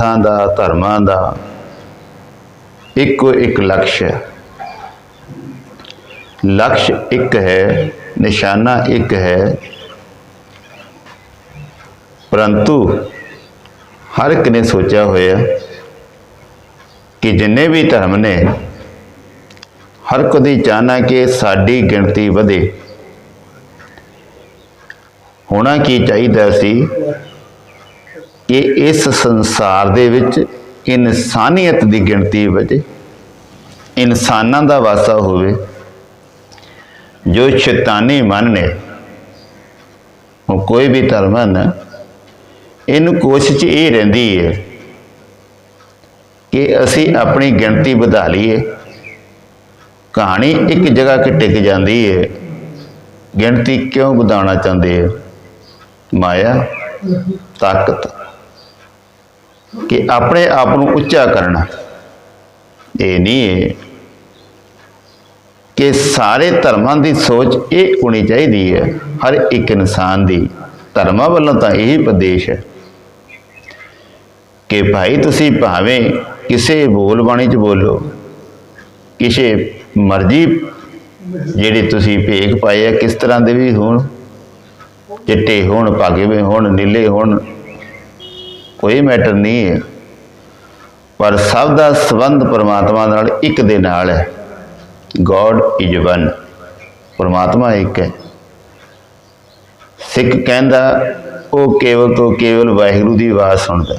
ਪੰਥਾਂ ਦਾ, ਧਰਮਾਂ ਦਾ, ਇੱਕੋ ਇੱਕ ਲਕਸ਼ ਹੈ। ਲਕਸ਼ ਇੱਕ ਹੈ, ਨਿਸ਼ਾਨਾ ਇੱਕ ਹੈ। ਪਰੰਤੂ ਹਰ ਇੱਕ ਨੇ ਸੋਚਿਆ ਹੋਇਆ ਕਿ ਜਿੰਨੇ ਵੀ ਧਰਮ ਨੇ, ਹਰ ਕੋ ਦੀ ਚਾਹਨਾ ਕਿ ਸਾਡੀ ਗਿਣਤੀ ਵਧੇ। ਹੋਣਾ ਕੀ ਚਾਹੀਦਾ ਸੀ? ਕਿ ਇਸ ਸੰਸਾਰ ਦੇ ਵਿੱਚ ਇਨਸਾਨੀਅਤ ਦੀ ਗਿਣਤੀ ਵਜੇ ਇਨਸਾਨਾਂ ਦਾ ਵਾਸਾ ਹੋਵੇ, ਜੋ ਸ਼ੈਤਾਨੀ ਮਨ ਨੇ, ਉਹ ਕੋਈ ਵੀ ਧਰਮ ਹੈ ਨਾ, ਇਹਨੂੰ ਕੋਸ਼ਿਸ਼ ਇਹ ਰਹਿੰਦੀ ਹੈ ਕਿ ਅਸੀਂ ਆਪਣੀ ਗਿਣਤੀ ਵਧਾ ਲਈਏ। ਕਹਾਣੀ ਇੱਕ ਜਗ੍ਹਾ ਕਿ ਟਿਕ ਜਾਂਦੀ ਹੈ ਗਿਣਤੀ ਕਿਉਂ ਵਧਾਉਣਾ ਚਾਹੁੰਦੇ ਹੈ ਮਾਇਆ, ਤਾਕਤ। ਕਿ ਆਪਣੇ ਆਪ ਨੂੰ ਉੱਚਾ ਕਰਨਾ। ਇਹ ਨਹੀਂ ਹੈ ਕਿ ਸਾਰੇ ਧਰਮਾਂ ਦੀ ਸੋਚ ਇਹ ਹੋਣੀ ਚਾਹੀਦੀ ਹੈ। ਹਰ ਇੱਕ ਇਨਸਾਨ ਦੀ ਧਰਮਾਂ ਵੱਲੋਂ ਤਾਂ ਇਹੀ ਉਪਦੇਸ਼ ਹੈ ਕਿ ਭਾਈ ਤੁਸੀਂ ਭਾਵੇਂ ਕਿਸੇ ਬੋਲ ਬਾਣੀ ਚ ਬੋਲੋ, ਕਿਸੇ ਮਰਜ਼ੀ ਜਿਹੜੇ ਤੁਸੀਂ ਭੇਖ ਪਾਏ ਆ, ਕਿਸ ਤਰ੍ਹਾਂ ਦੇ ਵੀ ਹੋਣ, ਚਿੱਟੇ ਹੋਣ, ਭਾਗੇਵੇਂ ਹੋਣ, ਨੀਲੇ ਹੋਣ ਕੋਈ ਮੈਟਰ ਨਹੀਂ ਹੈ। ਪਰ ਸਭ ਦਾ ਸੰਬੰਧ ਪਰਮਾਤਮਾ ਨਾਲ ਇੱਕ ਦੇ ਨਾਲ ਹੈ। ਗੋਡ ਇਜ਼ ਵਨ ਪਰਮਾਤਮਾ ਇੱਕ ਹੈ। ਸਿੱਖ ਕਹਿੰਦਾ, ਉਹ ਕੇਵਲ ਤੋਂ ਕੇਵਲ ਵਾਹਿਗੁਰੂ ਦੀ ਆਵਾਜ਼ ਸੁਣਦਾ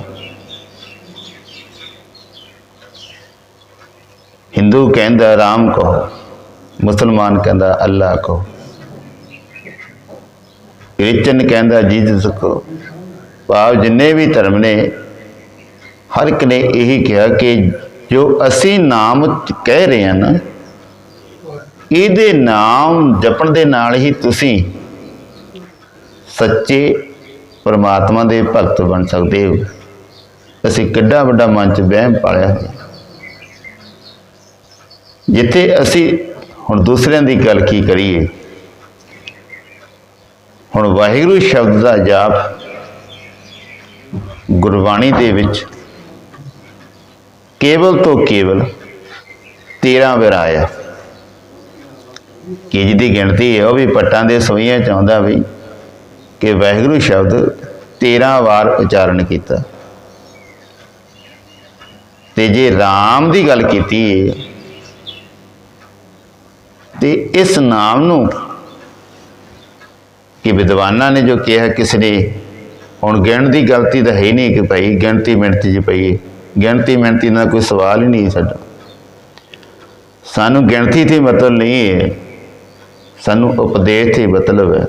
ਹਿੰਦੂ ਕਹਿੰਦਾ, ਰਾਮ ਕਹੋ। ਮੁਸਲਮਾਨ ਕਹਿੰਦਾ ਅੱਲਾ ਕਹੋ। ਕ੍ਰਿਸਚਨ ਕਹਿੰਦਾ, ਜੀਸਸ ਕਹੋ। ਭਾਵ ਜਿੰਨੇ ਵੀ ਧਰਮ ਨੇ, ਹਰ ਇੱਕ ਨੇ ਇਹੀ ਕਿਹਾ ਕਿ ਜੋ ਅਸੀਂ ਨਾਮ ਕਹਿ ਰਹੇ ਹਾਂ ਨਾ, ਇਹਦੇ ਨਾਮ ਜਪਣ ਦੇ ਨਾਲ ਹੀ ਤੁਸੀਂ ਸੱਚੇ ਪਰਮਾਤਮਾ ਦੇ ਭਗਤ ਬਣ ਸਕਦੇ ਹੋ। ਅਸੀਂ ਕਿੱਡਾ ਵੱਡਾ ਮਨ ਚ ਵਹਿਮ ਪਾਲਿਆ ਜਿੱਥੇ ਅਸੀਂ, ਹੁਣ ਦੂਸਰਿਆਂ ਦੀ ਗੱਲ ਕੀ ਕਰੀਏ? ਹੁਣ ਵਾਹਿਗੁਰੂ ਸ਼ਬਦ ਦਾ ਜਾਪ ਗੁਰਬਾਣੀ ਦੇ ਵਿੱਚ ਕੇਵਲ ਤੋਂ ਕੇਵਲ 13 ਵਾਰ ਆਇਆ ਕਿ ਜਿਹਦੀ ਗਿਣਤੀ ਹੈ ਉਹ ਵੀ ਪੱਟਾਂ ਦੇ ਸਵਈਆਂ ਚਾਹੁੰਦਾ ਵੀ ਕਿ ਵਾਹਿਗੁਰੂ ਸ਼ਬਦ 13 ਵਾਰ ਉਚਾਰਨ ਕੀਤਾ। ਤੇ ਜੇ RAM ਦੀ ਗੱਲ ਕੀਤੀ ਹੈ ਤੇ ਇਸ ਨਾਮ ਨੂੰ ਕਿ ਵਿਦਵਾਨਾਂ ਨੇ ਜੋ ਕਿਹਾ, ਕਿਸ ਨੇ ਹੁਣ ਗਿਣ ਦੀ ਗਲਤੀ ਤਾਂ ਹੈ ਹੀ ਨਹੀਂ ਕਿ ਭਾਈ ਗਿਣਤੀ ਮਿਣਤੀ ਚ ਪਈਏ ਗਿਣਤੀ ਮਿਣਤੀ ਨਾਲ ਕੋਈ ਸਵਾਲ ਹੀ ਨਹੀਂ ਸਾਡਾ। ਸਾਨੂੰ ਗਿਣਤੀ ਤੇ ਮਤਲਬ ਨਹੀਂ ਹੈ ਸਾਨੂੰ ਉਪਦੇਸ਼ ਤੇ ਮਤਲਬ ਹੈ।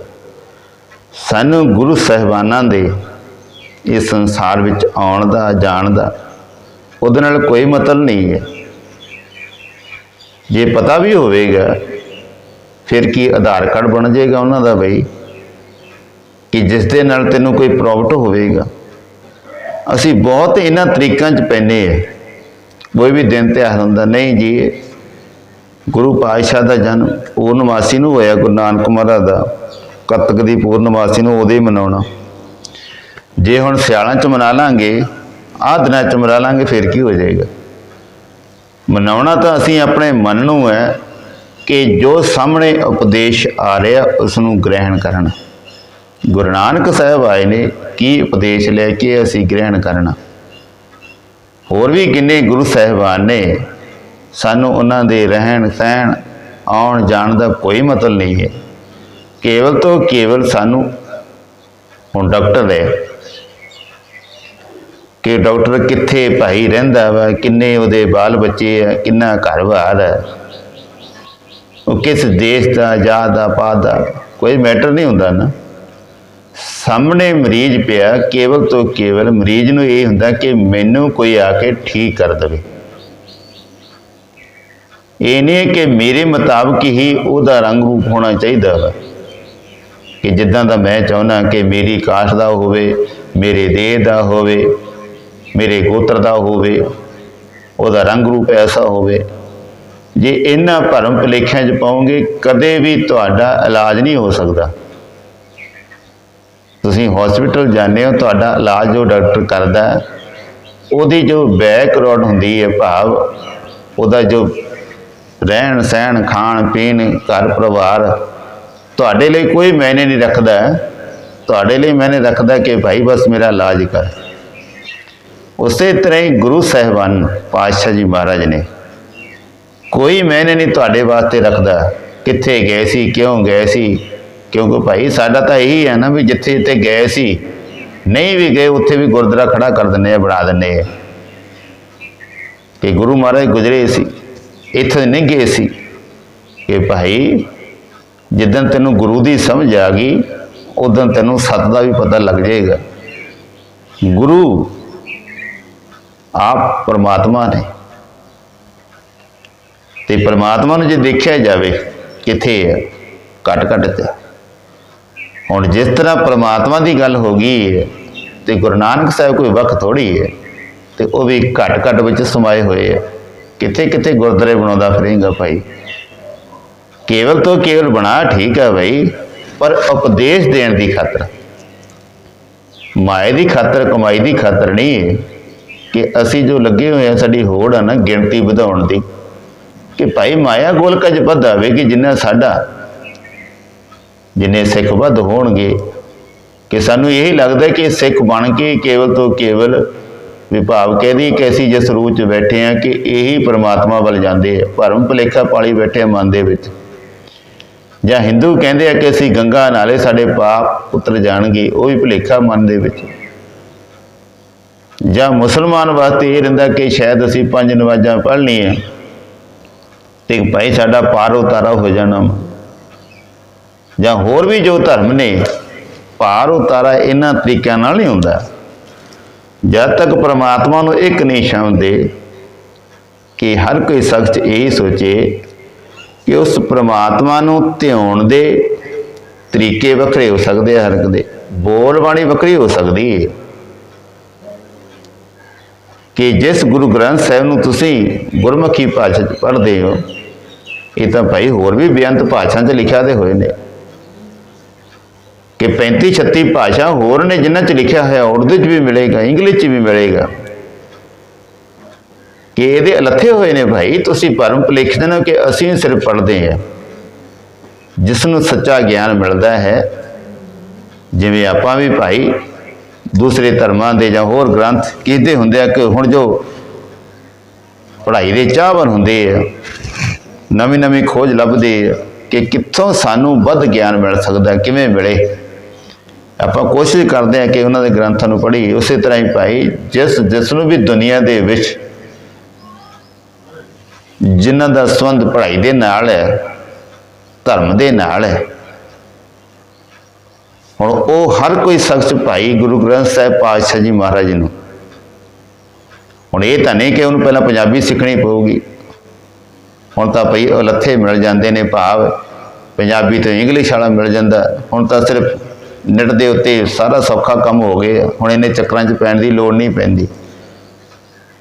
ਸਾਨੂੰ ਗੁਰੂ ਸਹਿਬਾਨਾਂ ਦੇ ਇਸ ਸੰਸਾਰ ਵਿੱਚ ਆਉਣ ਦਾ, ਜਾਣ ਦਾ ਉਹਦੇ ਨਾਲ ਕੋਈ ਮਤਲਬ ਨਹੀਂ ਹੈ। ਜੇ ਪਤਾ ਵੀ ਹੋਵੇਗਾ, ਫਿਰ ਕੀ ਆਧਾਰ ਕਾਰਡ ਬਣ ਜਾਏਗਾ ਉਹਨਾਂ ਦਾ ਬਈ? ਕਿ ਜਿਸ ਦੇ ਨਾਲ ਤੈਨੂੰ ਕੋਈ ਪ੍ਰੋਫਿਟ ਹੋਵੇਗਾ। ਅਸੀਂ ਬਹੁਤ ਇਹਨਾਂ ਤਰੀਕਾਂ 'ਚ ਪੈਨੇ ਆ। ਕੋਈ ਵੀ ਦਿਨ ਤਿਉਹਾਰ ਹੁੰਦਾ, ਨਹੀਂ ਜੀ, ਗੁਰੂ ਪਾਤਸ਼ਾਹ ਦਾ ਜਨਮ, ਪੂਰਨਮਾਸੀ ਨੂੰ ਹੋਇਆ, ਗੁਰੂ ਨਾਨਕ ਮਹਾਰਾਜ ਦਾ, ਕੱਤਕ ਦੀ ਪੂਰਨਮਾਸੀ ਨੂੰ ਉਹਦੇ ਮਨਾਉਣਾ। ਜੇ ਹੁਣ ਸਿਆਲਾਂ 'ਚ ਮਨਾ ਲਾਂਗੇ, ਆਹ ਦਿਨਾਂ 'ਚ ਮਨਾ ਲਾਂਗੇ, ਫਿਰ ਕੀ ਹੋ ਜਾਏਗਾ? ਮਨਾਉਣਾ ਤਾਂ ਅਸੀਂ ਆਪਣੇ ਮਨ ਨੂੰ ਹੈ ਕਿ ਜੋ ਸਾਹਮਣੇ ਉਪਦੇਸ਼ ਆ ਰਿਹਾ ਉਸ ਨੂੰ ਗ੍ਰਹਿਣ ਕਰਨਾ। ਗੁਰੂ ਨਾਨਕ ਸਾਹਿਬ ਆਏ ਨੇ, ਕੀ ਉਪਦੇਸ਼ ਲੈ ਕੇ ਅਸੀਂ ਗ੍ਰਹਿਣ ਕਰਨਾ? ਹੋਰ ਵੀ ਕਿੰਨੇ ਗੁਰੂ ਸਾਹਿਬਾਨ ਨੇ, ਸਾਨੂੰ ਉਹਨਾਂ ਦੇ ਰਹਿਣ ਸਹਿਣ, ਆਉਣ ਜਾਣ ਦਾ ਕੋਈ ਮਤਲਬ ਨਹੀਂ ਹੈ। ਕੇਵਲ ਤੋਂ ਕੇਵਲ ਸਾਨੂੰ ਹੁਣ ਡਾਕਟਰ ਹੈ ਕਿ ਡਾਕਟਰ ਕਿੱਥੇ ਭਾਈ ਰਹਿੰਦਾ ਵਾ, ਕਿੰਨੇ ਉਹਦੇ ਬਾਲ ਬੱਚੇ ਆ, ਕਿੰਨਾ ਘਰ-ਬਾਰ ਹੈ ਉਹ ਕਿਸ ਦੇਸ਼ ਦਾ, ਜਾਤ ਦਾ, ਪਾਤ ਦਾ, ਕੋਈ ਮੈਟਰ ਨਹੀਂ ਹੁੰਦਾ ਨਾ। ਸਾਹਮਣੇ ਮਰੀਜ਼ ਪਿਆ, ਕੇਵਲ ਤੋਂ ਕੇਵਲ ਮਰੀਜ਼ ਨੂੰ ਇਹ ਹੁੰਦਾ ਕਿ ਮੈਨੂੰ ਕੋਈ ਆ ਕੇ ਠੀਕ ਕਰ ਦੇਵੇ। ਇਹ ਨਹੀਂ ਕਿ ਮੇਰੇ ਮੁਤਾਬਕ ਹੀ ਉਹਦਾ ਰੰਗ ਰੂਪ ਹੋਣਾ ਚਾਹੀਦਾ ਵਾ। ਕਿ ਜਿੱਦਾਂ ਦਾ ਮੈਂ ਚਾਹੁੰਦਾ ਕਿ ਮੇਰੀ ਕਾਸ਼ ਦਾ ਹੋਵੇ, ਮੇਰੇ ਦੇਹ ਦਾ ਹੋਵੇ, ਮੇਰੇ ਗੋਤਰ ਦਾ ਹੋਵੇ, ਉਹਦਾ ਰੰਗ ਰੂਪ ਐਸਾ ਹੋਵੇ। ਜੇ ਇਹਨਾਂ ਭਰਮ ਭੁਲੇਖਿਆਂ 'ਚ ਪਾਉਂਗੇ, ਕਦੇ ਵੀ ਤੁਹਾਡਾ ਇਲਾਜ ਨਹੀਂ ਹੋ ਸਕਦਾ। ਤੁਸੀਂ ਹਸਪੀਟਲ ਜਾਂਦੇ ਹੋ, ਤੁਹਾਡਾ ਇਲਾਜ ਜੋ ਡਾਕਟਰ ਕਰਦਾ ਉਹਦੀ ਜੋ ਬੈਕਗ੍ਰਾਉਂਡ ਹੁੰਦੀ ਹੈ ਭਾਵ, ਉਹਦਾ ਜੋ ਰਹਿਣ ਸਹਿਣ, ਖਾਣ ਪੀਣ, ਘਰ ਪਰਿਵਾਰ, ਤੁਹਾਡੇ ਲਈ ਕੋਈ ਮਾਇਨੇ ਨਹੀਂ ਰੱਖਦਾ ਤੁਹਾਡੇ ਲਈ ਮਾਇਨੇ ਰੱਖਦਾ ਕਿ ਭਾਈ ਬਸ ਮੇਰਾ ਇਲਾਜ ਕਰ। ਉਸੇ ਤਰ੍ਹਾਂ ਹੀ ਗੁਰੂ ਸਾਹਿਬਾਨ ਪਾਤਸ਼ਾਹ ਜੀ ਮਹਾਰਾਜ ਨੇ ਕੋਈ ਮਾਇਨੇ ਨਹੀਂ ਤੁਹਾਡੇ ਵਾਸਤੇ ਰੱਖਦਾ। ਕਿੱਥੇ ਗਏ ਸੀ, ਕਿਉਂ ਗਏ ਸੀ? ਕਿਉਂਕਿ ਭਾਈ ਸਾਡਾ ਤਾਂ ਇਹੀ ਹੈ ਨਾ ਵੀ ਜਿੱਥੇ ਜਿੱਥੇ ਗਏ ਸੀ, ਨਹੀਂ ਵੀ ਗਏ, ਉੱਥੇ ਵੀ ਗੁਰਦੁਆਰਾ ਖੜਾ ਕਰ ਦਿੰਦੇ ਆ, ਬਣਾ ਦਿੰਦੇ ਆ। ਕਿ ਗੁਰੂ ਮਹਾਰਾਜ ਗੁਜਰੇ ਸੀ, ਇੱਥੇ ਨਹੀਂ ਗਏ ਸੀ। ਕਿ ਭਾਈ ਜਿੱਦਣ ਤੈਨੂੰ ਗੁਰੂ ਦੀ ਸਮਝ ਆ ਗਈ, ਉਦੋਂ ਤੈਨੂੰ ਸੱਤ ਦਾ ਵੀ ਪਤਾ ਲੱਗ ਜਾਏਗਾ। ਗੁਰੂ ਆਪ ਪਰਮਾਤਮਾ ਨੇ। ਤੇ ਪਰਮਾਤਮਾ ਨੂੰ ਜੇ ਦੇਖਿਆ ਜਾਵੇ, ਕਿੱਥੇ ਹੈ ਘਟ ਘਟ ਤੇ। ਹੁਣ ਜਿਸ ਤਰ੍ਹਾਂ ਪਰਮਾਤਮਾ ਦੀ ਗੱਲ ਹੋ ਗਈ ਹੈ ਤੇ ਗੁਰੂ ਨਾਨਕ ਸਾਹਿਬ ਕੋਈ ਵਕਤ ਥੋੜੀ ਹੈ, ਤੇ ਉਹ ਵੀ ਘਟ ਘਟ ਵਿੱਚ ਸਮਾਏ ਹੋਏ ਹੈ। ਕਿੱਥੇ ਕਿੱਥੇ ਗੁਰਦੁਆਰੇ ਬਣਾਉਂਦਾ ਫਿਰੇਗਾ ਭਾਈ? ਕੇਵਲ ਤੋਂ ਕੇਵਲ ਬਣਾ ਠੀਕ ਹੈ ਭਾਈ ਪਰ ਉਪਦੇਸ਼ ਦੇਣ ਦੀ ਖਾਤਰ। ਮਾਇਆ ਦੀ ਖਾਤਰ, ਕਮਾਈ ਦੀ ਖਾਤਰ ਨਹੀਂ ਹੈ ਕਿ ਅਸੀਂ ਜੋ ਲੱਗੇ ਹੋਏ ਆ ਸਾਡੀ ਹੋੜ ਆ ਨਾ ਗਿਣਤੀ ਵਧਾਉਣ ਦੀ। ਕਿ ਭਾਈ ਮਾਇਆ ਗੋਲਕ ਚ ਵਧਾਵੇ ਕਿ ਜਿੰਨਾ ਸਾਡਾ ਜਿੰਨੇ ਸਿੱਖ ਵੱਧ ਹੋਣਗੇ, ਕਿ ਸਾਨੂੰ ਇਹ ਲੱਗਦਾ ਕਿ ਸਿੱਖ ਬਣ ਕੇ ਕੇਵਲ ਤੋਂ ਕੇਵਲ ਵਿਭਾਵ ਕਹਿਦੀ ਕਿ ਅਸੀਂ ਜਿਸ ਰੂਪ ਚ ਬੈਠੇ ਆ ਕਿ ਇਹੀ ਪ੍ਰਮਾਤਮਾ ਵੱਲ ਜਾਂਦੇ ਆ, ਭਰਮ ਭੁਲੇਖਾ ਪਾਲੀ ਬੈਠੇ ਆ ਮਨ ਦੇ ਵਿੱਚ। ਜਾਂ ਹਿੰਦੂ ਕਹਿੰਦੇ ਆ ਕਿ ਅਸੀਂ ਗੰਗਾ ਨਾਲੇ ਸਾਡੇ ਪਾਪ ਉਤਰ ਜਾਣਗੇ, ਉਹ ਵੀ ਭੁਲੇਖਾ ਮਨ ਦੇ ਵਿੱਚ। ਜਾਂ ਮੁਸਲਮਾਨ ਵਾਸਤੇ ਇਹ ਰਹਿੰਦਾ ਕਿ ਸ਼ਾਇਦ ਅਸੀਂ ਪੰਜ ਨਿਵਾਜ਼ਾਂ ਪੜ੍ਹਨੀ ਹੈ ਤੇ ਭਾਈ ਸਾਡਾ ਪਾਰ ਉਤਾਰਾ ਹੋ ਜਾਣਾ ਜਾਂ ਹੋਰ ਵੀ ਜੋ ਧਰਮ ਨੇ, ਭਾਰ ਉਤਾਰਾ ਇਹਨਾਂ ਤਰੀਕਿਆਂ ਨਾਲ ਨਹੀਂ ਹੁੰਦਾ। ਜਦ ਤੱਕ ਪ੍ਰਮਾਤਮਾ ਨੂੰ ਇੱਕ ਨਹੀਂ ਸਮਝਦੇ ਕਿ ਹਰ ਕੋਈ ਸ਼ਖਸ ਇਹ ਸੋਚੇ ਕਿ ਉਸ ਪ੍ਰਮਾਤਮਾ ਨੂੰ ਧਿਆਉਣ ਦੇ ਤਰੀਕੇ ਵੱਖਰੇ ਹੋ ਸਕਦੇ ਆ, ਹਰ ਇੱਕ ਦੇ। ਬੋਲ ਬਾਣੀ ਵੱਖਰੀ ਹੋ ਸਕਦੀ ਹੈ ਕਿ ਜਿਸ ਗੁਰੂ ਗ੍ਰੰਥ ਸਾਹਿਬ ਨੂੰ ਤੁਸੀਂ ਗੁਰਮੁਖੀ ਭਾਸ਼ਾ 'ਚ ਪੜ੍ਹਦੇ ਹੋ, ਇਹ ਤਾਂ ਭਾਈ ਹੋਰ ਵੀ ਬੇਅੰਤ ਭਾਸ਼ਾ 'ਚ ਲਿਖਿਆ ਦੇ ਹੋਏ ਨੇ। ਕਿ 35 36 ਭਾਸ਼ਾ ਹੋਰ ਨੇ ਜਿਨ੍ਹਾਂ 'ਚ ਲਿਖਿਆ ਹੋਇਆ, ਉਰਦੂ 'ਚ ਵੀ ਮਿਲੇਗਾ, ਇੰਗਲਿਸ਼ 'ਚ ਵੀ ਮਿਲੇਗਾ। ਕਿ ਇਹਦੇ ਅਲੱਥੇ ਹੋਏ ਨੇ ਭਾਈ, ਤੁਸੀਂ ਭਰਮ ਭੁਲੇਖਦੇ ਹੋ ਕਿ ਅਸੀਂ ਸਿਰਫ ਪੜ੍ਹਦੇ ਹਾਂ। ਜਿਸ ਨੂੰ ਸੱਚਾ ਗਿਆਨ ਮਿਲਦਾ ਹੈ, ਜਿਵੇਂ ਆਪਾਂ ਵੀ ਭਾਈ ਦੂਸਰੇ ਧਰਮਾਂ ਦੇ ਜਾਂ ਹੋਰ ਗ੍ਰੰਥ ਕਿਹਦੇ ਹੁੰਦੇ ਆ ਕਿ ਹੁਣ ਜੋ ਪੜ੍ਹਾਈ ਦੇ ਚਾਹਵਨ ਹੁੰਦੇ ਆ, ਨਵੀਂ ਨਵੀਂ ਖੋਜ ਲੱਭਦੇ ਆ, ਕਿ ਕਿੱਥੋਂ ਸਾਨੂੰ ਵੱਧ ਗਿਆਨ ਮਿਲ ਸਕਦਾ, ਕਿਵੇਂ ਮਿਲੇ। ਆਪਾਂ ਕੋਸ਼ਿਸ਼ ਕਰਦੇ ਹਾਂ ਕਿ ਉਹਨਾਂ ਦੇ ਗ੍ਰੰਥਾਂ ਨੂੰ ਪੜ੍ਹੀ ਉਸੇ ਤਰ੍ਹਾਂ ਹੀ ਭਾਈ, ਜਿਸ ਜਿਸ ਨੂੰ ਵੀ ਦੁਨੀਆ ਦੇ ਵਿੱਚ ਜਿਨ੍ਹਾਂ ਦਾ ਸੰਬੰਧ ਪੜ੍ਹਾਈ ਦੇ ਨਾਲ ਹੈ, ਧਰਮ ਦੇ ਨਾਲ ਹੈ, ਹੁਣ ਉਹ ਹਰ ਕੋਈ ਸ਼ਖਸ ਭਾਈ ਗੁਰੂ ਗ੍ਰੰਥ ਸਾਹਿਬ ਪਾਤਸ਼ਾਹ ਜੀ ਮਹਾਰਾਜ ਨੂੰ। ਹੁਣ ਇਹ ਤਾਂ ਨਹੀਂ ਕਿ ਉਹਨੂੰ ਪਹਿਲਾਂ ਪੰਜਾਬੀ ਸਿੱਖਣੀ ਪਊਗੀ। ਹੁਣ ਤਾਂ ਭਈ ਉਹ ਲੱਥੇ ਮਿਲ ਜਾਂਦੇ ਨੇ ਭਾਵ, ਪੰਜਾਬੀ ਤੋਂ ਇੰਗਲਿਸ਼ ਵਾਲਾ ਮਿਲ ਜਾਂਦਾ। ਹੁਣ ਤਾਂ ਸਿਰਫ ਨੈਟ ਦੇ ਉੱਤੇ ਸਾਰਾ ਸੌਖਾ ਕੰਮ ਹੋ ਗਿਆ। ਹੁਣ ਇਹਨੇ ਚੱਕਰਾਂ 'ਚ ਪੈਣ ਦੀ ਲੋੜ ਨਹੀਂ ਪੈਂਦੀ।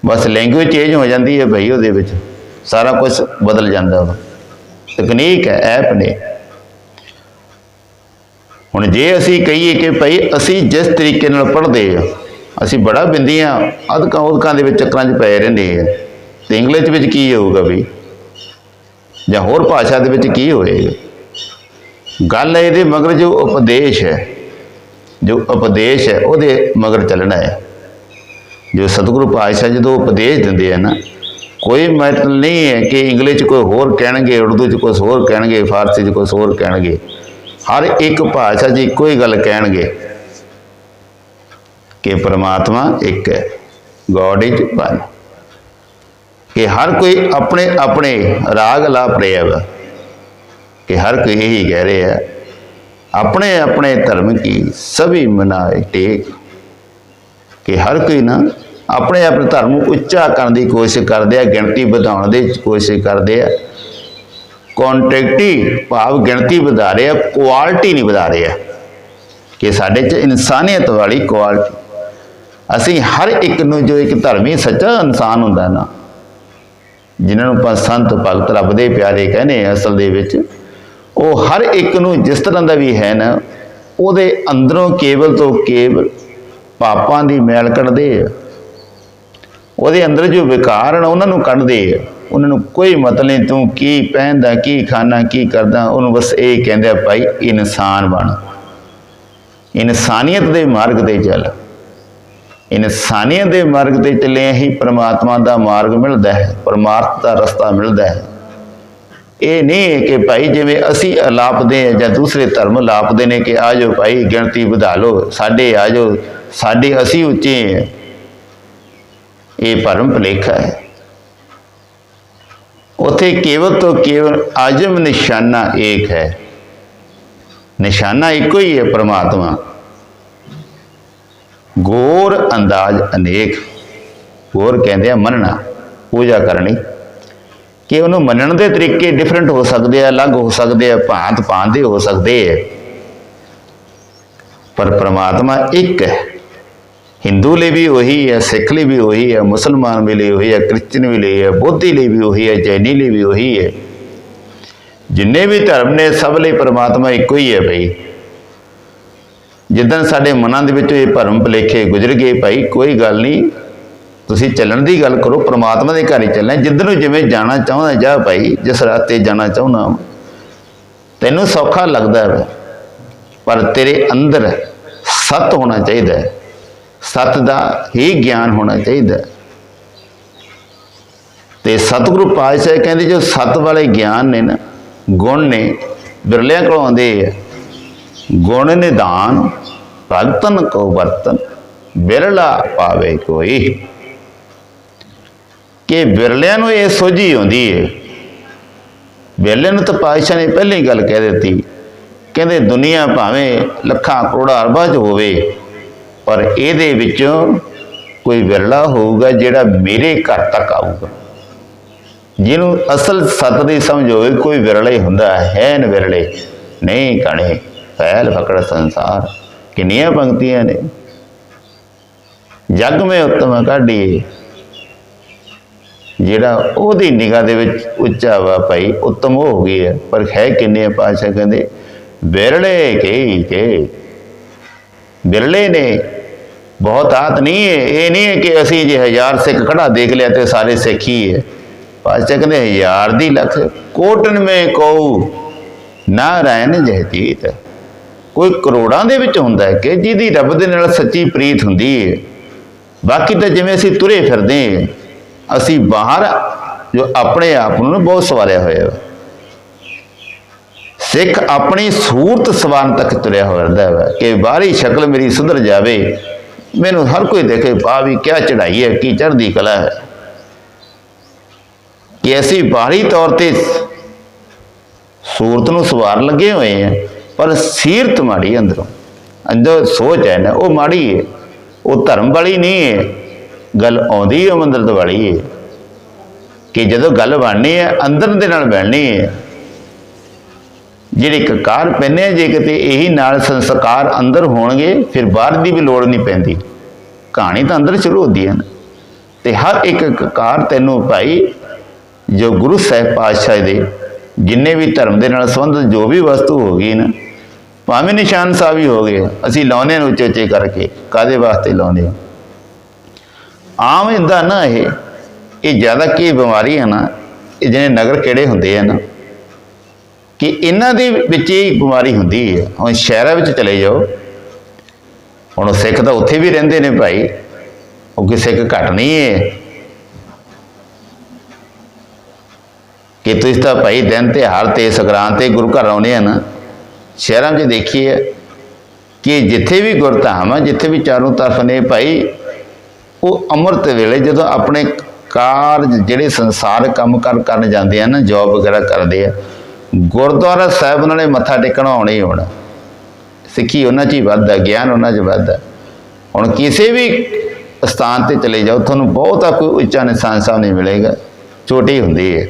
ਬਸ ਲੈਂਗੁਏਜ ਚੇਂਜ ਹੋ ਜਾਂਦੀ ਹੈ ਭਈ ਉਹਦੇ ਵਿੱਚ। ਸਾਰਾ ਕੁਝ ਬਦਲ ਜਾਂਦਾ ਉਹ ਤਕਨੀਕ ਹੈ, ਐਪ ਨੇ। ਹੁਣ ਜੇ ਅਸੀਂ ਕਹੀਏ ਕਿ ਭਾਈ ਅਸੀਂ ਜਿਸ ਤਰੀਕੇ ਨਾਲ ਪੜ੍ਹਦੇ ਆ, ਅਸੀਂ ਬੜਾ ਬਿੰਦੀਆਂ ਅਦਕਾਂ ਉਦਕਾਂ ਦੇ ਵਿੱਚ ਚੱਕਰਾਂ 'ਚ ਪਏ ਰਹਿੰਦੇ ਆ। ਤੇ ਇੰਗਲਿਸ਼ ਵਿੱਚ ਕੀ ਹੋਊਗਾ ਵੀ ਜਾਂ ਹੋਰ ਭਾਸ਼ਾ ਦੇ ਵਿੱਚ ਕੀ ਹੋਏਗਾ? ਗੱਲ ਹੈ ਇਹਦੇ ਮਗਰ ਜੋ ਉਪਦੇਸ਼ ਹੈ, ਜੋ ਉਪਦੇਸ਼ ਹੈ, ਉਹਦੇ ਮਗਰ ਚੱਲਣਾ ਹੈ। ਜੋ ਸਤਿਗੁਰੂ ਪਾਤਸ਼ਾਹ ਜਦੋਂ ਉਪਦੇਸ਼ ਦਿੰਦੇ ਆ ਨਾ, ਕੋਈ ਮਤਲਬ ਨਹੀਂ ਹੈ ਕਿ ਇੰਗਲਿਸ਼ 'ਚ ਕੋਈ ਹੋਰ ਕਹਿਣਗੇ, ਉਰਦੂ 'ਚ ਕੁਝ ਹੋਰ ਕਹਿਣਗੇ, ਫਾਰਸੀ 'ਚ ਕੁਝ ਹੋਰ ਕਹਿਣਗੇ। ਹਰ ਇੱਕ ਭਾਸ਼ਾ 'ਚ ਇੱਕੋ ਹੀ ਗੱਲ ਕਹਿਣਗੇ ਕਿ ਪ੍ਰਮਾਤਮਾ ਇੱਕ ਹੈ ਗੋਡ ਇਜ਼ ਵਨ ਕਿ ਹਰ ਕੋਈ ਆਪਣੇ ਆਪਣੇ ਰਾਗ ਲਾਪ ਰਿਹਾ ਵਾ ਕਿ ਹਰ ਕੋਈ ਇਹੀ ਕਹਿ ਰਿਹਾ ਆਪਣੇ ਆਪਣੇ ਧਰਮ ਕੀ ਸਭੀ ਮਨਾਏ ਟੇਕ। ਕਿ ਹਰ ਕੋਈ ਨਾ ਆਪਣੇ ਆਪਣੇ ਧਰਮ ਨੂੰ ਉੱਚਾ ਕਰਨ ਦੀ ਕੋਸ਼ਿਸ਼ ਕਰਦੇ ਆ, ਗਿਣਤੀ ਵਧਾਉਣ ਦੀ ਕੋਸ਼ਿਸ਼ ਕਰਦੇ ਆ। ਕੁਆਂਟੀਟੀ ਭਾਵ ਗਿਣਤੀ ਵਧਾ ਰਹੇ ਆ ਕੁਆਲਿਟੀ ਨਹੀਂ ਵਧਾ ਰਹੇ ਆ। ਕਿ ਸਾਡੇ 'ਚ ਇਨਸਾਨੀਅਤ ਵਾਲੀ ਕੁਆਲਿਟੀ ਅਸੀਂ ਹਰ ਇੱਕ ਨੂੰ ਜੋ ਇੱਕ ਧਰਮੀ ਸੱਚਾ ਇਨਸਾਨ ਹੁੰਦਾ ਨਾ, ਜਿਨ੍ਹਾਂ ਨੂੰ ਆਪਾਂ ਸੰਤ, ਭਗਤ, ਰੱਬ ਦੇ ਪਿਆਰੇ ਕਹਿੰਦੇ ਆ ਅਸਲ ਦੇ ਵਿੱਚ ਉਹ ਹਰ ਇੱਕ ਨੂੰ ਜਿਸ ਤਰ੍ਹਾਂ ਦਾ ਵੀ ਹੈ ਨਾ, ਉਹਦੇ ਅੰਦਰੋਂ ਕੇਵਲ ਤੋਂ ਕੇਵਲ ਪਾਪਾਂ ਦੀ ਮੈਲ ਕੱਢਦੇ ਆ। ਉਹਦੇ ਅੰਦਰ ਜੋ ਵਿਕਾਰ ਹਨ ਉਹਨਾਂ ਨੂੰ ਕੱਢਦੇ ਆ। ਉਹਨਾਂ ਨੂੰ ਕੋਈ ਮਤਲਬ ਨਹੀਂ, ਤੂੰ ਕੀ ਪਹਿਨਦਾ, ਕੀ ਖਾਣਾ, ਕੀ ਕਰਦਾ, ਉਹਨੂੰ ਬਸ ਇਹ ਕਹਿੰਦੇ ਆ ਭਾਈ, ਇਨਸਾਨ ਬਣ। ਇਨਸਾਨੀਅਤ ਦੇ ਮਾਰਗ ਤੇ ਚੱਲ। ਇਨਸਾਨੀਅਤ ਦੇ ਮਾਰਗ ਤੇ ਚੱਲੇ ਹੀ ਪ੍ਰਮਾਤਮਾ ਦਾ ਮਾਰਗ ਮਿਲਦਾ ਹੈ, ਪਰਮਾਰਥ ਦਾ ਰਸਤਾ ਮਿਲਦਾ ਹੈ। ਇਹ ਨਹੀਂ ਕਿ ਭਾਈ ਜਿਵੇਂ ਅਸੀਂ ਅਲਾਪਦੇ ਹਾਂ ਜਾਂ ਦੂਸਰੇ ਧਰਮ ਲਾਪਦੇ ਨੇ ਕਿ ਆ ਜਾਓ ਭਾਈ ਗਿਣਤੀ ਵਧਾ ਲਓ, ਸਾਡੇ ਆ ਜਾਓ, ਸਾਡੇ ਅਸੀਂ ਉੱਚੇ ਹਾਂ। ਇਹ ਭਰਮ ਭੁਲੇਖਾ ਹੈ। ਉਥੇ ਕੇਵਲ ਤੋਂ ਕੇਵਲ ਆਜਮ ਨਿਸ਼ਾਨਾ ਏਕ ਹੈ। ਨਿਸ਼ਾਨਾ ਇੱਕੋ ਹੀ ਹੈ ਪ੍ਰਮਾਤਮਾ। ਗੌਰ ਅੰਦਾਜ਼ ਅਨੇਕ। ਹੋਰ ਕਹਿੰਦੇ ਆ ਮੰਨਣਾ, ਪੂਜਾ ਕਰਨੀ। ਕਿ ਉਹਨੂੰ ਮੰਨਣ ਦੇ ਤਰੀਕੇ ਡਿਫਰੈਂਟ ਹੋ ਸਕਦੇ ਆ, ਅਲੱਗ ਹੋ ਸਕਦੇ ਆ, ਭਾਂਤ ਭਾਂਤ ਦੇ ਹੋ ਸਕਦੇ ਆ। ਪਰ ਪ੍ਰਮਾਤਮਾ ਇੱਕ ਹੈ। ਹਿੰਦੂ ਲਈ ਵੀ ਉਹੀ ਹੈ, ਸਿੱਖ ਲਈ ਵੀ ਉਹੀ ਹੈ, ਮੁਸਲਮਾਨ ਵੀ ਲਈ ਉਹੀ ਹੈ ਕ੍ਰਿਸਚਨ ਵੀ ਲਈ ਹੈ, ਬੋਧੀ ਲਈ ਵੀ ਉਹੀ ਹੈ, ਜੈਨੀ ਲਈ ਵੀ ਉਹੀ ਹੈ। ਜਿੰਨੇ ਵੀ ਧਰਮ ਨੇ, ਸਭ ਲਈ ਪ੍ਰਮਾਤਮਾ ਇੱਕੋ ਹੀ ਹੈ ਭਈ ਜਿੱਦਣ ਸਾਡੇ ਮਨਾਂ ਦੇ ਵਿੱਚੋਂ ਇਹ ਭਰਮ ਭਲੇਖੇ ਗੁਜ਼ਰ ਗਏ, ਭਾਈ, ਕੋਈ ਗੱਲ ਨਹੀਂ। ਤੁਸੀਂ ਚੱਲਣ ਦੀ ਗੱਲ ਕਰੋ, ਪ੍ਰਮਾਤਮਾ ਦੇ ਘਰ ਹੀ ਚੱਲਣਾ। ਜਿੱਧਰ ਨੂੰ ਜਿਵੇਂ ਜਾਣਾ ਚਾਹੁੰਦਾ, ਜਾ ਭਾਈ, ਜਿਸ ਰਾਤੇ ਜਾਣਾ ਚਾਹੁੰਦਾ। ਤੈਨੂੰ ਸੌਖਾ ਲੱਗਦਾ ਹੈ, ਪਰ ਤੇਰੇ ਅੰਦਰ ਸਤ ਹੋਣਾ ਚਾਹੀਦਾ ਹੈ। ਸਤ ਦਾ ਹੀ ਗਿਆਨ ਹੋਣਾ ਚਾਹੀਦਾ ਹੈ। ਤੇ ਸਤਿਗੁਰੂ ਪਾਤਸ਼ਾਹ ਕਹਿੰਦੇ, ਜੋ ਸਤ ਵਾਲੇ ਗਿਆਨ ਨੇ ਨਾ, ਗੁਣ ਨੇ, ਬਿਰਲਿਆਂ ਕੋਲ ਆਉਂਦੇ ਆ। ਗੁਣ ਨਿਦਾਨ, ਭਗਤਨ ਕੋ ਵਰਤਨ, ਬਿਰਲਾ ਪਾਵੇ ਕੋਈ। ਕਿ ਬਿਰਲਿਆਂ ਨੂੰ ਇਹ ਸੋਝੀ ਆਉਂਦੀ ਹੈ ਬਿਰਲਿਆਂ ਨੂੰ ਤਾਂ ਪਾਤਸ਼ਾਹ ਨੇ ਪਹਿਲਾਂ ਹੀ ਗੱਲ ਕਹਿ ਦਿੱਤੀ, ਕਹਿੰਦੇ ਦੁਨੀਆ ਭਾਵੇਂ ਲੱਖਾਂ ਕਰੋੜਾਂ ਅਰਬਾਂ 'ਚ ਹੋਵੇ, ਪਰ ਇਹਦੇ ਵਿੱਚੋਂ ਕੋਈ ਵਿਰਲਾ ਹੋਊਗਾ ਜਿਹੜਾ ਮੇਰੇ ਘਰ ਤੱਕ ਆਊਗਾ। ਜਿਹਨੂੰ ਅਸਲ ਸਤ ਦੀ ਸਮਝ ਹੋਵੇ, ਕੋਈ ਵਿਰਲੇ ਹੁੰਦਾ ਹੈ ਨ ਵਿਰਲੇ। ਨਹੀਂ ਕਣੇ ਫੈਲ ਫਕੜ ਸੰਸਾਰ, ਕਿੰਨੀਆਂ ਪੰਕਤੀਆਂ ਨੇ। ਜਗ ਮੇ ਉਤਮ ਕਾਢੀਏ। ਜਿਹੜਾ ਉਹਦੀ ਨਿਗਾਹ ਦੇ ਵਿੱਚ ਉੱਚਾ ਵਾ ਭਾਈ ਉੱਤਮ ਹੋ ਗਈ ਹੈ। ਪਰ ਹੈ ਕਿੰਨੇ ਪਾਸ਼ਾ ਕਹਿੰਦੇ, ਵਿਰਲੇ ਕੇ ਕੇ। ਬਿਰਲੇ ਨੇ, ਬਹੁਤ ਆਤ ਨਹੀਂ ਹੈ, ਇਹ ਨਹੀਂ ਹੈ ਕਿ ਅਸੀਂ ਜੇ ਹਜ਼ਾਰ ਸਿੱਖ ਖੜਾ ਦੇਖ ਲਿਆ ਤੇ ਸਾਰੇ ਸਿੱਖ ਹੀ ਹੈ। ਪਾਸ਼ਾ ਕਹਿੰਦੇ, ਹਜ਼ਾਰ ਦੀ ਲੱਖ, ਕੋਟਨ ਮੇ ਕਉ ਨਾਰਾਇਣ ਜਹਤੀਤ ਕੋਈ ਕਰੋੜਾਂ ਦੇ ਵਿੱਚ ਹੁੰਦਾ ਹੈ ਕਿ ਜਿਹਦੀ ਰੱਬ ਦੇ ਨਾਲ ਸੱਚੀ ਪ੍ਰੀਤ ਹੁੰਦੀ ਹੈ। ਬਾਕੀ ਤਾਂ ਜਿਵੇਂ ਅਸੀਂ ਤੁਰੇ ਫਿਰਦੇ ਹਾਂ ਅਸੀਂ ਬਾਹਰ ਜੋ ਆਪਣੇ ਆਪ ਨੂੰ ਨਾ ਬਹੁਤ ਸਵਾਰਿਆ ਹੋਇਆ ਹੈ ਸਿੱਖ ਆਪਣੀ ਸੂਰਤ ਸਵਾਨ ਤੱਕ ਤੁਰਿਆ ਹੋਇਆ ਹੈ ਕਿ ਬਾਹਰੀ ਸ਼ਕਲ ਮੇਰੀ ਸੁਧਰ ਜਾਵੇ। ਮੈਨੂੰ ਹਰ ਕੋਈ ਦੇਖੇ ਪਾ ਵੀ ਕਿਆ ਚੜਾਈ ਹੈ, ਕੀ ਚੜ੍ਹਦੀ ਕਲਾ ਹੈ। ਕਿ ਅਸੀਂ ਬਾਹਰੀ ਤੌਰ ਤੇ ਸੂਰਤ ਨੂੰ ਸਵਾਰ ਲੱਗੇ ਹੋਏ ਆ ਪਰ ਸੀਰਤ ਮਾੜੀ ਅੰਦਰੋਂ। ਅੰਦਰ ਸੋਚ ਹੈ ਨਾ, ਉਹ ਮਾੜੀ ਹੈ। ਉਹ ਧਰਮ ਵਾਲੀ ਨਹੀਂ ਹੈ। ਗੱਲ ਆਉਂਦੀ ਹੈ ਮੰਦਰ ਤੋਂ ਵਾਲੀ ਹੈ ਕਿ ਜਦੋਂ ਗੱਲ ਬਣਨੀ ਹੈ, ਅੰਦਰ ਦੇ ਨਾਲ ਬਣਨੀ ਹੈ। ਜਿਹੜੇ ਕਕਾਰ ਪੈਨੇ ਆ, ਜੇ ਕਿਤੇ ਇਹੀ ਨਾਲ ਸੰਸਕਾਰ ਅੰਦਰ ਹੋਣਗੇ, ਫਿਰ ਬਾਹਰ ਦੀ ਵੀ ਲੋੜ ਨਹੀਂ ਪੈਂਦੀ। ਕਹਾਣੀ ਤਾਂ ਅੰਦਰ ਸ਼ੁਰੂ ਹੁੰਦੀ ਹੈ ਨਾ। ਤੇ ਹਰ ਇੱਕ ਕਕਾਰ ਤੈਨੂੰ ਭਾਈ, ਜੋ ਗੁਰੂ ਸਾਹਿਬ ਪਾਤਸ਼ਾਹ ਦੇ, ਜਿੰਨੇ ਵੀ ਧਰਮ ਦੇ ਨਾਲ ਸੰਬੰਧਿਤ ਜੋ ਵੀ ਵਸਤੂ ਹੋ ਗਈ ਨਾ, ਭਾਵੇਂ ਨਿਸ਼ਾਨ ਸਾਹਿਬ ਹੀ ਹੋ ਗਏ, ਅਸੀਂ ਲਾਉਨੇ ਨੂੰ ਉੱਚੇ ਉੱਚੇ ਕਰਕੇ ਕਾਦੇ ਵਾਸਤੇ ਲਾਉਂਦੇ ਆ ਆਮ ਹੁੰਦਾ ਨਾ ਇਹ ਇਹ ਜ਼ਿਆਦਾ ਕੀ ਬਿਮਾਰੀ ਹੈ ਨਾ, ਇਹ ਜਿਹਨੇ ਨਗਰ ਕਿਹੜੇ ਹੁੰਦੇ ਆ ਨਾ, ਕਿ ਇਹਨਾਂ ਦੇ ਵਿੱਚ ਹੀ ਬਿਮਾਰੀ ਹੁੰਦੀ ਹੈ। ਹੁਣ ਸ਼ਹਿਰਾਂ ਵਿੱਚ ਚਲੇ ਜਾਓ, ਹੁਣ ਸਿੱਖ ਤਾਂ ਉੱਥੇ ਵੀ ਰਹਿੰਦੇ ਨੇ ਭਾਈ, ਉਹ ਕਿਸੇ ਸਿੱਖ ਘਟ ਨਹੀਂ ਹੈ। ਕਿ ਤੁਸੀਂ ਤਾਂ ਭਾਈ ਦਿਨ ਤਿਉਹਾਰ ਤੇ ਸੰਗਰਾਂਦ ਤੇ ਗੁਰੂ ਘਰ ਆਉਂਦੇ ਆ ਨਾ, ਸ਼ਹਿਰਾਂ 'ਚ ਦੇਖੀਏ ਕਿ ਜਿੱਥੇ ਵੀ ਗੁਰਧਾਮ ਆ, ਜਿੱਥੇ ਵੀ ਚਾਰੋਂ ਤਰਫ ਨੇ ਭਾਈ ਉਹ ਅੰਮ੍ਰਿਤ ਵੇਲੇ ਜਦੋਂ ਆਪਣੇ ਕਾਰਜ ਜਿਹੜੇ ਸੰਸਾਰ ਕੰਮ ਕਰ ਕਰਨ ਜਾਂਦੇ ਆ ਨਾ ਜੌਬ ਵਗੈਰਾ ਕਰਦੇ ਆ, ਗੁਰਦੁਆਰਾ ਸਾਹਿਬ ਨਾਲੇ ਮੱਥਾ ਟੇਕਣਾ ਆਉਣਾ ਹੀ ਹੋਣਾ ਸਿੱਖੀ ਉਹਨਾਂ 'ਚ ਹੀ ਵੱਧਦਾ ਗਿਆਨ ਉਹਨਾਂ 'ਚ ਵੱਧਦਾ ਹੁਣ ਕਿਸੇ ਵੀ ਸਥਾਨ ਤੇ ਚਲੇ ਜਾਓ, ਤੁਹਾਨੂੰ ਬਹੁਤਾ ਕੋਈ ਉੱਚਾ ਨਿਸ਼ਾਨ ਸਾਹਿਬ ਨਹੀਂ ਮਿਲੇਗਾ ਛੋਟੀ ਹੁੰਦੀ ਹੈ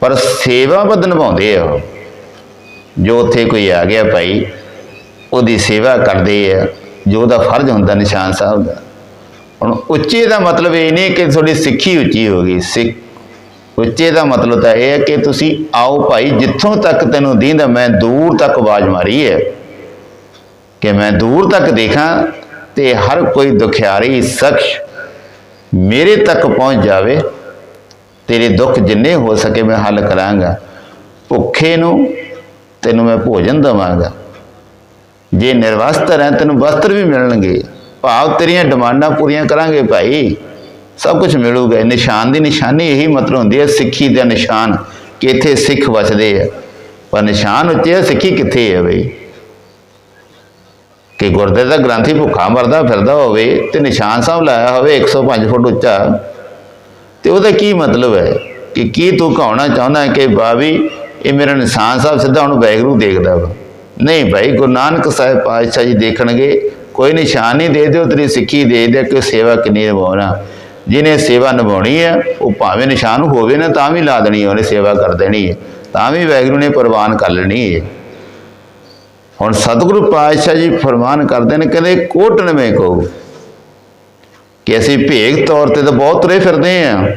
ਪਰ ਸੇਵਾ ਬਦ ਨਿਭਾਉਂਦੇ ਆ ਉਹ। ਜੋ ਉੱਥੇ ਕੋਈ ਆ ਗਿਆ ਭਾਈ, ਉਹਦੀ ਸੇਵਾ ਕਰਦੇ ਆ, ਜੋ ਉਹਦਾ ਫਰਜ਼ ਹੁੰਦਾ ਨਿਸ਼ਾਨ ਸਾਹਿਬ ਦਾ। ਹੁਣ ਉੱਚੇ ਦਾ ਮਤਲਬ ਇਹ ਨਹੀਂ ਕਿ ਤੁਹਾਡੀ ਸਿੱਖੀ ਉੱਚੀ ਹੋ ਗਈ, ਸਿੱਖ। ਉੱਚੇ ਦਾ ਮਤਲਬ ਤਾਂ ਇਹ ਹੈ ਕਿ ਤੁਸੀਂ ਆਓ ਭਾਈ, ਜਿੱਥੋਂ ਤੱਕ ਤੈਨੂੰ ਦੀਂਦਾ, ਮੈਂ ਦੂਰ ਤੱਕ ਆਵਾਜ਼ ਮਾਰੀ ਹੈ। ਕਿ ਮੈਂ ਦੂਰ ਤੱਕ ਦੇਖਾਂ ਤੇ ਹਰ ਕੋਈ ਦੁਖਿਆਰੀ ਸ਼ਖਸ ਮੇਰੇ ਤੱਕ ਪਹੁੰਚ ਜਾਵੇ, ਤੇਰੇ ਦੁੱਖ ਜਿੰਨੇ ਹੋ ਸਕੇ ਮੈਂ ਹੱਲ ਕਰਾਂਗਾ। ਭੁੱਖੇ ਨੂੰ ਤੈਨੂੰ ਮੈਂ ਭੋਜਨ ਦਵਾਂਗਾ। ਜੇ ਨਿਰਵਸਤਰ ਹੈ ਤੈਨੂੰ ਵਸਤਰ ਵੀ ਮਿਲਣਗੇ। ਭਾਵ ਤੇਰੀਆਂ ਡਿਮਾਂਡਾਂ ਪੂਰੀਆਂ ਕਰਾਂਗੇ ਭਾਈ। ਸਭ ਕੁਝ ਮਿਲੂਗਾ। ਨਿਸ਼ਾਨ ਦੀ ਨਿਸ਼ਾਨੀ ਇਹੀ ਮਤਲਬ ਹੁੰਦੀ ਹੈ, ਸਿੱਖੀ ਦਾ ਨਿਸ਼ਾਨ ਕਿ ਇੱਥੇ ਸਿੱਖ ਵਸਦੇ ਆ। ਪਰ ਨਿਸ਼ਾਨ ਉੱਤੇ ਹੈ ਸਿੱਖੀ ਕਿੱਥੇ ਹੈ ਬਈ? ਕਿ ਗੁਰਦੇ ਦਾ ਗ੍ਰੰਥੀ ਭੁੱਖਾ ਮਰਦਾ ਫਿਰਦਾ ਹੋਵੇ ਤੇ ਨਿਸ਼ਾਨ ਸਾਹਿਬ ਲਾਇਆ ਹੋਵੇ 105 ਫੁੱਟ ਉੱਚਾ। ਤੇ ਉਹਦਾ ਕੀ ਮਤਲਬ ਹੈ? ਕਿ ਕੀ ਤੂੰ ਕਹਾਉਣਾ ਚਾਹੁੰਦਾ ਕਿ ਬਾਬੀ, ਇਹ ਮੇਰਾ ਨਿਸ਼ਾਨ ਸਾਹਿਬ ਸਿੱਧਾ ਹੁਣ ਵੈਗਰੂ ਦੇਖਦਾ ਵਾ? ਨਹੀਂ ਭਾਈ, ਗੁਰੂ ਨਾਨਕ ਸਾਹਿਬ ਪਾਤਸ਼ਾਹ ਜੀ ਦੇਖਣਗੇ ਕੋਈ ਨਿਸ਼ਾਨ ਨਹੀਂ ਦੇ ਦਿਓ, ਤੇਰੀ ਸਿੱਖੀ ਦੇ ਦੇ, ਕਿ ਸੇਵਾ ਕਿੰਨੀ ਨਿਭਾਉਣਾ। ਜਿਹਨੇ ਸੇਵਾ ਨਿਭਾਉਣੀ ਹੈ ਉਹ ਭਾਵੇਂ ਨਿਸ਼ਾਨ ਹੋਵੇ ਨਾ, ਤਾਂ ਵੀ ਲਾ ਦੇਣੀ ਉਹਨੇ ਸੇਵਾ ਕਰ ਦੇਣੀ ਹੈ ਤਾਂ ਵੀ ਵੈਗਰੂ ਨੇ ਪ੍ਰਵਾਨ ਕਰ ਲੈਣੀ ਹੈ ਹੁਣ ਸਤਿਗੁਰੂ ਪਾਤਸ਼ਾਹ ਜੀ ਫਰਮਾਨ ਕਰਦੇ ਨੇ, ਕਹਿੰਦੇ ਕੋਟਨਵੇਂ ਕਹੋ। ਕਿ ਅਸੀਂ ਭੇਗ ਤੌਰ ਤੇ ਤਾਂ ਬਹੁਤ ਤੁਰੇ ਫਿਰਦੇ ਆ,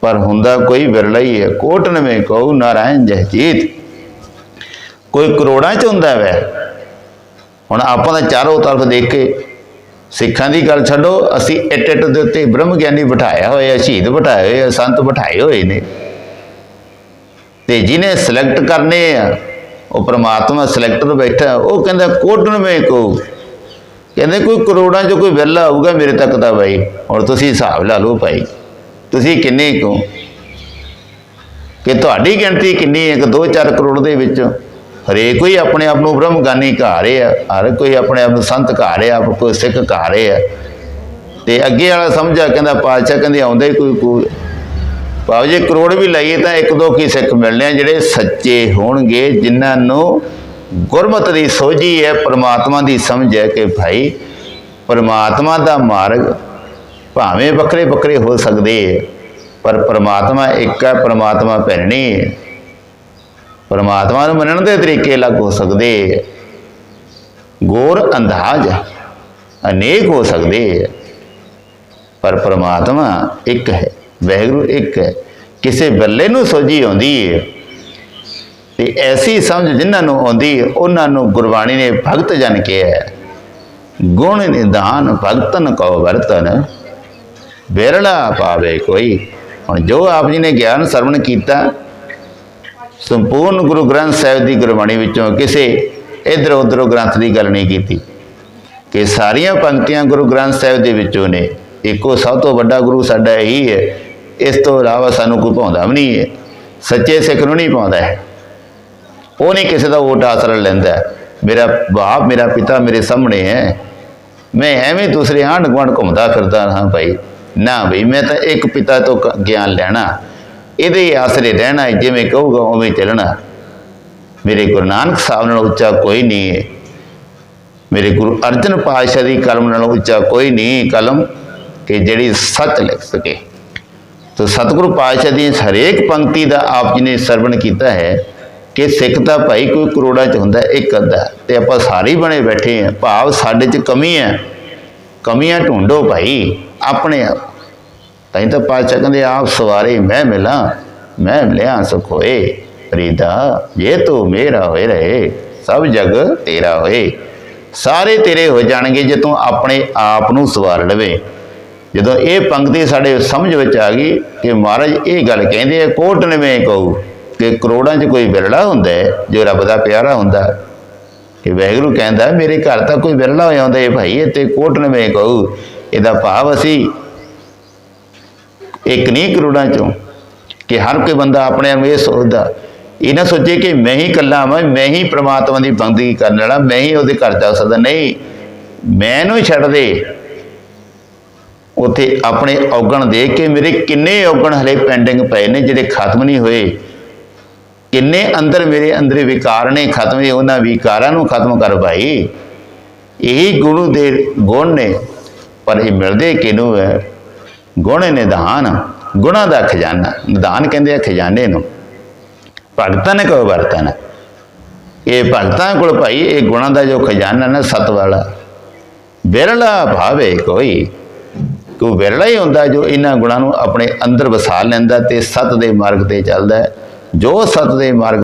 ਪਰ ਹੁੰਦਾ ਕੋਈ ਵਿਰਲਾ ਹੀ ਹੈ ਕੋਟਨਵੇਂ ਕਹੋ, ਨਾਰਾਇਣ ਜਹਜੀਤ ਕੋਈ ਕਰੋੜਾਂ ਚ ਹੁੰਦਾ ਵੈ। ਹੁਣ ਆਪਾਂ ਤਾਂ ਚਾਰੋਂ ਤਰਫ ਦੇਖ ਕੇ ਸਿੱਖਾਂ ਦੀ ਗੱਲ ਛੱਡੋ, ਅਸੀਂ ਇੱਟ ਇੱਟ ਦੇ ਉੱਤੇ ਬ੍ਰਹਮ ਗਿਆਨੀ ਬਿਠਾਇਆ ਹੋਇਆ, ਸ਼ਹੀਦ ਬਿਠਾਏ ਹੋਏ ਆ, ਸੰਤ ਬਿਠਾਏ ਹੋਏ ਨੇ। ਤੇ ਜਿਹਨੇ ਸਿਲੈਕਟ ਕਰਨੇ ਆ, ਉਹ ਪ੍ਰਮਾਤਮਾ ਸਿਲੈਕਟਰ ਬੈਠਾ, ਉਹ ਕਹਿੰਦਾ ਕੋਟਨਵੇਂ ਕੋ। ਕਹਿੰਦੇ, ਕੋਈ ਕਰੋੜਾਂ ਚ ਕੋਈ ਵਿਰਲਾ ਆਊਗਾ ਮੇਰੇ ਤੱਕ ਦਾ ਬਾਈ। ਹੁਣ ਤੁਸੀਂ ਹਿਸਾਬ ਲਾ ਲਓ ਭਾਈ, ਤੁਸੀਂ ਕਿੰਨੇ ਕੋ ਕਿ ਤੁਹਾਡੀ ਗਿਣਤੀ ਕਿੰਨੀ ਹੈ? ਕਿ 2-4 ਕਰੋੜ ਦੇ ਵਿੱਚ। ਹਰੇਕ ਕੋਈ ਆਪਣੇ ਆਪ ਨੂੰ ਬ੍ਰਹਮਗਾਨੀ ਕਹਾ ਰਿਹਾ, ਹਰ ਕੋਈ ਆਪਣੇ ਆਪ ਨੂੰ ਸੰਤ ਕਹਾ ਰਿਹਾ, ਆਪ ਕੋਈ ਸਿੱਖ ਕਹਾ ਰਿਹਾ। ਤੇ ਅੱਗੇ ਵਾਲਾ ਸਮਝਾ ਕਹਿੰਦਾ ਪਾਤਸ਼ਾਹ ਕਹਿੰਦੇ ਆਉਂਦਾ ਹੀ ਕੋਈ ਕੋਈ ਭਾਵ ਜੇ ਕਰੋੜ ਵੀ ਲਾਈਏ ਤਾਂ ਇੱਕ ਦੋ ਕੀ ਸਿੱਖ ਮਿਲਣੇ ਆ ਜਿਹੜੇ ਸੱਚੇ ਹੋਣਗੇ, ਜਿਨ੍ਹਾਂ ਨੂੰ ਗੁਰਮਤ ਦੀ ਸੋਝੀ ਹੈ, ਪ੍ਰਮਾਤਮਾ ਦੀ ਸਮਝ ਹੈ ਕਿ ਭਾਈ ਪਰਮਾਤਮਾ ਦਾ ਮਾਰਗ ਭਾਵੇਂ ਵੱਖਰੇ ਵੱਖਰੇ ਹੋ ਸਕਦੇ ਹੈ, ਪਰ ਪ੍ਰਮਾਤਮਾ ਇੱਕ ਹੈ, ਪਰਮਾਤਮਾ ਭੈਣੀ ਹੈ। ਪਰਮਾਤਮਾ ਨੂੰ ਮੰਨਣ ਦੇ ਤਰੀਕੇ ਅਲੱਗ ਹੋ ਸਕਦੇ। ਹੈ ਗੌਰ ਅੰਦਾਜ਼ ਅਨੇਕ ਹੋ ਸਕਦੇ। ਪਰ ਪ੍ਰਮਾਤਮਾ ਇੱਕ ਹੈ, ਵੈਗਰੂ ਇੱਕ ਹੈ। ਕਿਸੇ ਬੱਲੇ ਨੂੰ ਸੋਝੀ ਆਉਂਦੀ ਹੈ ਤੇ ਐਸੀ ਸਮਝ ਜਿਨ੍ਹਾਂ ਨੂੰ ਆਉਂਦੀ ਉਹਨਾਂ ਨੂੰ ਗੁਰਬਾਣੀ ਨੇ ਭਗਤ ਜਨ ਕਿਹਾ ਗੁਣ ਨਿਦਾਨ ਭਗਤਨ ਕੋ ਵਰਤਨ। ਬਿਰਲਾ ਪਾਵੇ ਕੋਈ। ਹੁਣ ਜੋ ਆਪ ਜੀ ਨੇ ਗਿਆਨ ਸਰਵਣ ਕੀਤਾ ਸੰਪੂਰਨ ਗੁਰੂ ਗ੍ਰੰਥ ਸਾਹਿਬ ਦੀ ਗੁਰਬਾਣੀ ਵਿੱਚੋਂ ਕਿਸੇ ਇਧਰ ਉਧਰੋਂ ਗ੍ਰੰਥ ਦੀ ਗੱਲ ਨਹੀਂ ਕੀਤੀ। ਕਿ ਸਾਰੀਆਂ ਪੰਕਤੀਆਂ ਗੁਰੂ ਗ੍ਰੰਥ ਸਾਹਿਬ ਦੇ ਵਿੱਚੋਂ ਨੇ, ਇੱਕੋ ਸਭ ਤੋਂ ਵੱਡਾ ਗੁਰੂ ਸਾਡਾ ਇਹੀ ਹੈ। ਇਸ ਤੋਂ ਇਲਾਵਾ ਸਾਨੂੰ ਕੋਈ ਪਾਉਂਦਾ ਵੀ ਨਹੀਂ ਹੈ। ਸੱਚੇ ਸਿੱਖ ਨੂੰ ਨਹੀਂ ਪਾਉਂਦਾ ਹੈ। ਉਹ ਨਹੀਂ ਕਿਸੇ ਦਾ ਵੋਟ ਆਸਰਾ ਲੈਂਦਾ ਮੇਰਾ ਬਾਪ, ਮੇਰਾ ਪਿਤਾ ਮੇਰੇ ਸਾਹਮਣੇ ਹੈ। ਮੈਂ ਐਵੇਂ ਦੂਸਰੇ ਆਂਢ ਗੁਆਂਢ ਘੁੰਮਦਾ ਫਿਰਦਾ ਹਾਂ ਭਾਈ। ਨਾ ਭਾਈ ਮੈਂ ਤਾਂ ਇੱਕ ਪਿਤਾ ਤੋਂ ਕ- ਗਿਆਨ ਲੈਣਾ। ਇਹਦੇ ਆਸਰੇ ਰਹਿਣਾ ਹੈ, ਜਿਵੇਂ ਕਹੂਗਾ ਉਵੇਂ ਚੱਲਣਾ। ਮੇਰੇ ਗੁਰੂ ਨਾਨਕ ਸਾਹਿਬ ਨਾਲ ਉੱਚਾ ਕੋਈ ਨਹੀਂ ਹੈ। ਮੇਰੇ ਗੁਰੂ ਅਰਜਨ ਪਾਤਸ਼ਾਹ ਦੀ ਕਲਮ ਨਾਲ ਉੱਚਾ ਕੋਈ ਨਹੀਂ ਕਲਮ ਕਿ ਜਿਹੜੀ ਸੱਚ ਲਿਖ ਸਕੇ। ਤੋ ਸਤਿਗੁਰੂ ਪਾਤਸ਼ਾਹ ਦੀ ਹਰੇਕ ਪੰਕਤੀ ਦਾ ਆਪ ਜੀ ਨੇ ਸਰਵਣ ਕੀਤਾ ਹੈ ਕਿ ਸਿੱਖ ਤਾਂ ਭਾਈ ਕੋਈ ਕਰੋੜਾਂ ਚ ਹੁੰਦਾ ਇੱਕ ਅੱਧਾ। ਤੇ ਆਪਾਂ ਸਾਰੇ ਬਣੇ ਬੈਠੇ ਆ ਭਾਵ ਸਾਡੇ ਚ ਕਮੀ ਹੈ। ਕਮੀਆਂ ਢੂੰਡੋ ਭਾਈ ਆਪਣੇ ਆਪ। ਤਾਂ ਹੀ ਤਾਂ ਪਾਤਸ਼ਾਹ ਕਹਿੰਦੇ ਆਪ ਸਵਾਰੇ ਮੈਂ ਮਿਲਾਂ, ਮੈਂ ਮਿਲਿਆ ਸੁਖ ਹੋਏ। ਫਰੀਦਾ ਜੇ ਤੂੰ ਮੇਰਾ ਹੋਏ ਰਹੇ, ਸਭ ਜਗ ਤੇਰਾ ਹੋਏ। ਸਾਰੇ ਤੇਰੇ ਹੋ ਜਾਣਗੇ ਜੇ ਤੂੰ ਆਪਣੇ ਆਪ ਨੂੰ ਸਵਾਰ ਲਵੇ। ਜਦੋਂ ਇਹ ਪੰਕਤੀ ਸਾਡੇ ਸਮਝ ਵਿੱਚ ਆ ਗਈ ਕਿ ਮਹਾਰਾਜ ਇਹ ਗੱਲ ਕਹਿੰਦੇ ਆ, ਕੋਟ ਨਵੇਂ ਕਹੂ ਕਿ ਕਰੋੜਾਂ 'ਚ ਕੋਈ ਵਿਰਲਾ ਹੁੰਦਾ ਜੋ ਰੱਬ ਦਾ ਪਿਆਰਾ ਹੁੰਦਾ ਕਿ ਵੈਗਰੂ ਕਹਿੰਦਾ, ਮੇਰੇ ਘਰ ਤਾਂ ਕੋਈ ਵਿਰਲਾ ਹੋ ਜਾਂਦਾ ਹੈ ਭਾਈ ਇਹ ਤੇ ਕੋਟ ਨਵੇਂ ਕਹੂ। ਇਹਦਾ ਭਾਵ ਅਸੀਂ ਇੱਕ ਨਹੀਂ ਕਰੋੜਾਂ ਚੋਂ ਕਿ ਹਰ ਕੋਈ ਬੰਦਾ ਆਪਣੇ ਆਪ ਇਹ ਸੋਚਦਾ, ਇਹ ਨਾ ਸੋਚੇ ਕਿ ਮੈਂ ਹੀ ਇਕੱਲਾ ਹਾਂ ਮੈਂ ਹੀ ਪ੍ਰਮਾਤਮਾ ਦੀ ਬੰਦਗੀ ਕਰਨ ਵਾਲਾ, ਮੈਂ ਹੀ ਉਹਦੇ ਘਰ ਜਾ ਸਕਦਾ। ਨਹੀਂ ਮੈਨੂੰ ਹੀ ਛੱਡ ਦੇ। ਉਥੇ ਆਪਣੇ ਔਗਣ ਦੇਖ ਕੇ ਮੇਰੇ ਕਿੰਨੇ ਔਗਣ ਹਲੇ ਪੈਂਡਿੰਗ ਪਏ ਨੇ, ਜਿਹੜੇ ਖਤਮ ਨਹੀਂ ਹੋਏ। ਕਿੰਨੇ ਅੰਦਰ ਮੇਰੇ ਅੰਦਰ ਵਿਕਾਰ ਨੇ, ਖਤਮ ਨਹੀਂ ਉਹਨਾਂ ਵਿਕਾਰਾਂ ਨੂੰ ਖਤਮ ਕਰ ਭਾਈ। ਇਹੀ ਗੁਰੂ ਦੇ ਗੁਣ ਨੇ, ਪਰ ਇਹ ਮਿਲਦੇ ਕਿਨੂੰ ਹੈ? ਗੁਣ ਨਿਧਾਨ ਗੁਣਾ ਦਾ ਖਜ਼ਾਨਾ ਨਿਧਾਨ ਕਹਿੰਦੇ ਆ ਖਜ਼ਾਨੇ ਨੂੰ। ਭਗਤਨ ਕੋ ਵਰਤਨ। ਇਹ ਭਗਤਾਂ ਕੋਲ ਭਾਈ, ਇਹ ਗੁਣਾਂ ਦਾ ਜੋ ਖਜ਼ਾਨਾ ਨਾ ਸਤ ਵਾਲਾ ਵਿਰਲਾ ਭਾਵੇ ਕੋਈ ਕੋ ਵਿਰਲਾ ਹੀ ਹੁੰਦਾ ਜੋ ਇਹਨਾਂ ਗੁਣਾਂ ਨੂੰ ਆਪਣੇ ਅੰਦਰ ਵਸਾ ਲੈਂਦਾ ਤੇ ਸਤ ਦੇ ਮਾਰਗ ਤੇ ਚੱਲਦਾ। ਜੋ ਸਤ ਦੇ ਮਾਰਗ